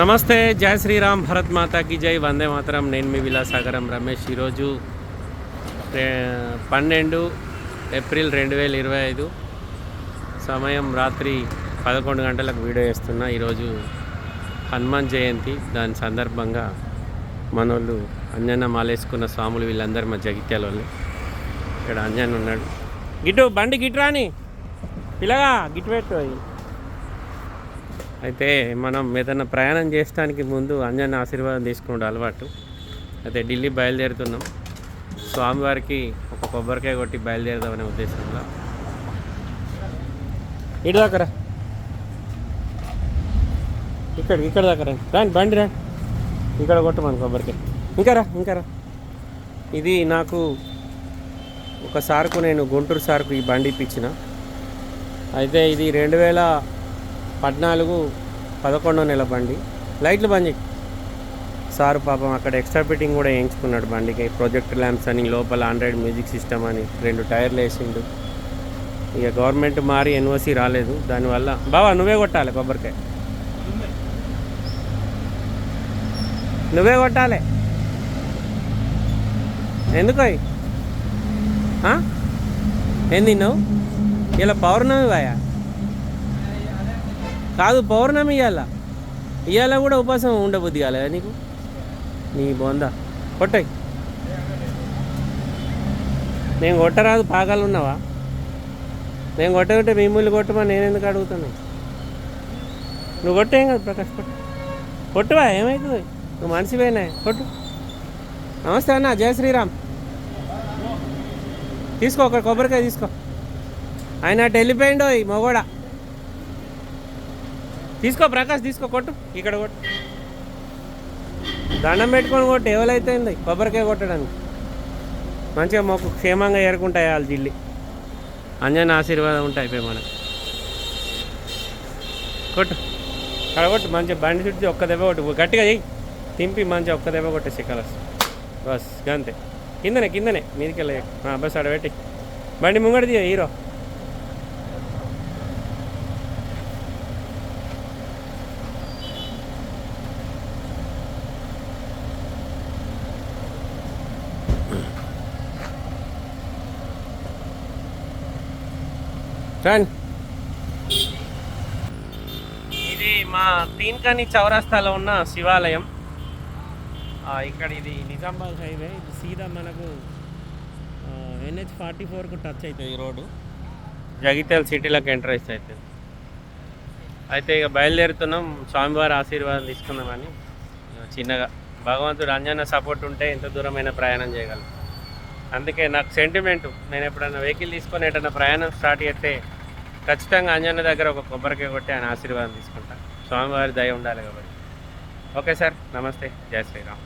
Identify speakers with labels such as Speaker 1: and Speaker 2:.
Speaker 1: నమస్తే జయ శ్రీరామ్ భరత్ మాతాకి జై వందే మాతరం. నేను మీ విలాసాగరం రమేష్. ఈరోజు పన్నెండు ఏప్రిల్ రెండు వేల ఇరవై ఐదు సమయం రాత్రి పదకొండు గంటలకు వీడియో వేస్తున్నా ఈరోజు హనుమాన్ జయంతి. దాని సందర్భంగా మనోళ్ళు అంజన్న మాలేసుకున్న స్వాములు వీళ్ళందరూ మా జగిత్యాల వాళ్ళు ఇక్కడ అంజన్ ఉన్నాడు. గిట్టు బండి గిట్టు రాని. పిల్లగా గిట్టు పెట్టు అయితే మనం ఏదైనా ప్రయాణం చేయడానికి ముందు అంజన్ ఆశీర్వాదం తీసుకుంటే అలవాటు. అయితే ఢిల్లీ బయలుదేరుతున్నాం. స్వామివారికి ఒక కొబ్బరికాయ కొట్టి బయలుదేరదామనే ఉద్దేశంలో. ఇటు దాకరా ఇక్కడ ఇక్కడ దాకా రండి బండి రండి ఇక్కడ కొట్టమను కొబ్బరికాయ. ఇంకా రా ఇంకా రా. ఇది నాకు ఒక సార్కు నేను గుంటూరు సార్కు ఈ బండి ఇప్పించిన. అయితే ఇది రెండు వేల పద్నాలుగు పదకొండో నెల బండి. లైట్లు బంద్ చేయి. సార్ పాపం అక్కడ ఎక్స్ట్రా ఫిట్టింగ్ కూడా వేయించుకున్నాడు బండికి. ప్రొజెక్టర్ ల్యాంప్స్ అని లోపల ఆండ్రాయిడ్ మ్యూజిక్ సిస్టమ్ అని రెండు టైర్లు వేసిండు. ఇక గవర్నమెంట్ మారి ఎన్ఓసి రాలేదు. దానివల్ల బావా నువ్వే కొట్టాలి కొబ్బరికాయ. నువ్వే కొట్టాలి. ఎందుకు ఏంది నువ్వు ఇలా పౌర్ణమి బాయా? కాదు పౌర్ణమి ఇవాళ ఇవాళ కూడా ఉపాసం ఉండబుద్ధి కాలేదా నీకు? నీ బొందా. కొట్టాయి. నేను కొట్టరాదు పాకాలు ఉన్నావా? నేను కొట్టకుంటే మిమ్మల్ని కొట్టమా కొట్టమని నేను ఎందుకు అడుగుతాను నువ్వు కొట్టేం కాదు ప్రకాష్ కొట్టు. కొట్టువా ఏమవుతుంది నువ్వు మనిషిపోయినా కొట్టు. నమస్తే అన్న జయ శ్రీరామ్. తీసుకో ఒక కొబ్బరికాయ తీసుకో. ఆయన అటు వెళ్ళిపోయిండో ఈ మొగోడా. తీసుకో ప్రకాష్ తీసుకో కొట్టు. ఇక్కడ కొట్టు. దండం పెట్టుకొని కొట్టు. ఎవరైతుంది కొబ్బరికాయ కొట్టడానికి. మంచిగా మాకు క్షేమంగా ఏరుకుంటాయి వాళ్ళు జిల్లి. అంజన ఆశీర్వాదం ఉంటాయి అయిపోయి మనకు. కొట్టు. అక్కడ కొట్టు. మంచిగా బండి చుట్టి ఒక్క దెబ్బ కొట్టు. గట్టిగా చెయ్యి. తింపి మంచిగా ఒక్క దెబ్బ కొట్టేసి కలర్స్ బస్ అంతే కిందనే కిందనే. మీదికి వెళ్ళి బస్ ఆడ పెట్టి. బండి ముంగడిది హీరో. రండి ఇది మా తీన్కాని చౌరస్తాలో ఉన్న శివాలయం. ఇక్కడ ఇది నిజామాబాద్ హైవే. ఇది సీదా మనకు ఎన్హెచ్ ఫార్టీ ఫోర్కు టచ్ అవుతుంది ఈ రోడ్డు. జగిత్యాల సిటీలోకి ఎంటర్ అయితే అవుతుంది అయితే ఇక బయలుదేరుతున్నాం. స్వామివారి ఆశీర్వాదం తీసుకుందామని. చిన్నగా. భగవంతుడు అంజన్న సపోర్ట్ ఉంటే ఎంత దూరమైన ప్రయాణం చేయగలం. అందుకే నాకు సెంటిమెంట్ నేను ఎప్పుడైనా వెహికల్ తీసుకొని ఎటన్నా ప్రయాణం స్టార్ట్ చేస్తే ఖచ్చితంగా అంజన్న దగ్గర ఒక కొబ్బరికాయ కొట్టి ఆయన ఆశీర్వాదం తీసుకుంటాను స్వామివారి దయ ఉండాలి కాబట్టి. ఓకే సార్ నమస్తే. జై శ్రీరామ్.